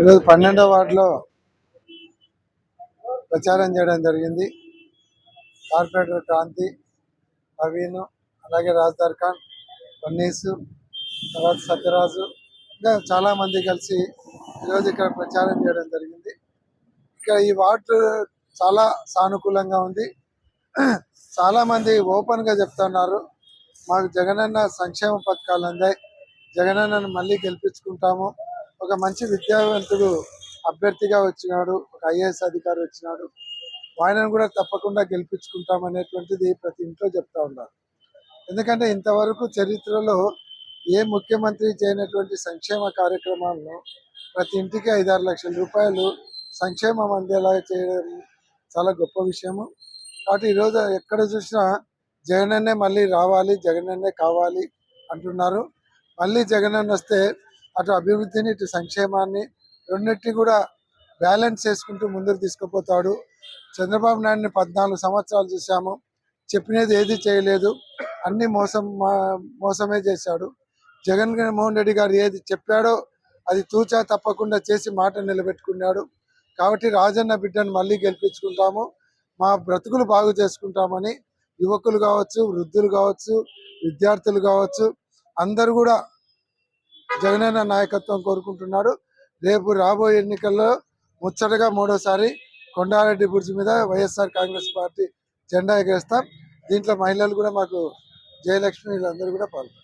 ఈరోజు పన్నెండో వార్డులో ప్రచారం చేయడం జరిగింది. కార్పొరేటర్ క్రాంతి నవీన్ అలాగే రాజ్దార్ ఖాన్ వన్నీసు తర్వాత సత్యరాజు ఇంకా చాలా మంది కలిసి ఈరోజు ఇక్కడ ప్రచారం చేయడం జరిగింది. ఇక్కడ ఈ వార్డు చాలా సానుకూలంగా ఉంది. చాలా మంది ఓపెన్గా చెప్తున్నారు. మాకు జగనన్న సంక్షేమ పథకాలు అందాయి. జగనన్నను మళ్ళీ గెలిపించుకుంటాము. ఒక మంచి విద్యావంతుడు అభ్యర్థిగా వచ్చినాడు ఒక ఐఏఎస్ అధికారి వచ్చినాడు. ఆయనను కూడా తప్పకుండా గెలిపించుకుంటాం అనేటువంటిది ప్రతి ఇంట్లో చెప్తా ఉన్నారు. ఎందుకంటే ఇంతవరకు చరిత్రలో ఏ ముఖ్యమంత్రి చేయనటువంటి సంక్షేమ కార్యక్రమాలను ప్రతి ఇంటికి ఐదారు లక్షల రూపాయలు సంక్షేమం అందేలా చేయడం చాలా గొప్ప విషయము. కాబట్టి ఈరోజు ఎక్కడ చూసినా జగనన్నే మళ్ళీ రావాలి జగనన్నే కావాలి అంటున్నారు. మళ్ళీ జగనన్న వస్తే అటు అభివృద్ధిని ఇటు సంక్షేమాన్ని రెండింటిని కూడా బ్యాలెన్స్ చేసుకుంటూ ముందుకు తీసుకుపోతాడు. చంద్రబాబు నాయుడిని పద్నాలుగు సంవత్సరాలు చూసాము చెప్పినది ఏది చేయలేదు. అన్ని మోసం మా- మోసమే చేశాడు. జగన్ మోహన్ రెడ్డి గారు ఏది చెప్పాడో అది తూచా తప్పకుండా చేసి మాట నిలబెట్టుకున్నాడు. కాబట్టి రాజన్న బిడ్డను మళ్ళీ గెలిపించుకుంటాము. మా బ్రతుకులు బాగు చేసుకుంటామని యువకులు కావచ్చు వృద్ధులు కావచ్చు విద్యార్థులు కావచ్చు అందరూ కూడా జగనన్న నాయకత్వం కోరుకుంటున్నాడు. రేపు రాబోయే ఎన్నికల్లో ముచ్చటగా మూడోసారి కొండారెడ్డి బుర్జి మీద వైఎస్ఆర్ కాంగ్రెస్ పార్టీ జెండా ఎగరేస్తాం. దీంట్లో మహిళలు కూడా మాకు జయలక్ష్మి వీళ్ళందరూ కూడా పాల్గొన్నారు